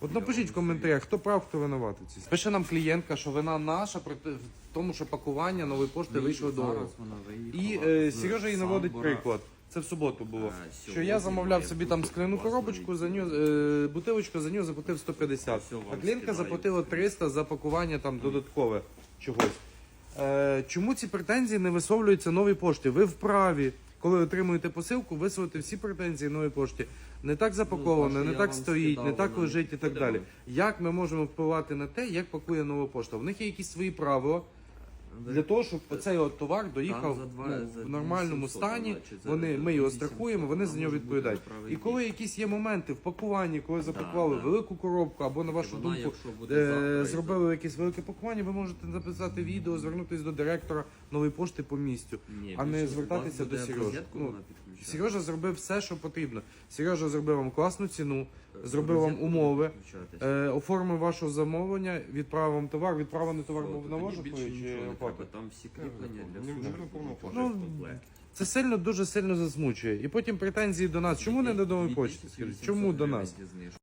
От напишіть в коментарях, хто прав, хто винуватий. в цій- Пише нам клієнтка, що вина наша проти в тому, що пакування нової пошти вийшло дорого. Зараз вона І е, з Сережа їй наводить Самбора. приклад. Це в суботу було. Е, Що сьогодні я замовляв має собі бути там скляну класний коробочку, за нього е, бутилочку, за нього заплатив 150. Все, вам А клієнтка скидаю. заплатила 300 за пакування там додаткове чогось. Е, чому ці претензії не висловлюються новій пошті? Ви вправі, коли отримуєте посилку, висловити всі претензії нової пошті. Не так запаковано, Ну, не я так вам стоїть, не скидав, так лежить і так далі. Як ми можемо впливати на те, як пакує нова пошта? В них є якісь свої правила. Для того, щоб оцей от товар доїхав за два- ну, за в нормальному 700, стані, значить, за вони, ми його 800, страхуємо, вони за там нього може бути відповідають. І коли якісь є моменти в пакуванні, коли запакували да. велику коробку або на вашу Вона, думку якщо буде е, завтра, зробили якесь велике пакування, ви можете написати відео, звернутися до директора нової пошти по місцю, Ні, а не звертатися до Сережі. Ну, вона. Сережа зробив все, що потрібно. Сережа зробив вам класну ціну, зробив вам умови, е, оформив ваше замовлення, відправив вам товар, відправлений товар був на чи треба, Там всі кріплення для служби Ну. Це сильно дуже сильно засмучує. І потім претензії до нас. Чому не до нової почти? Скажіть, чому до нас? 800 гривень знижка.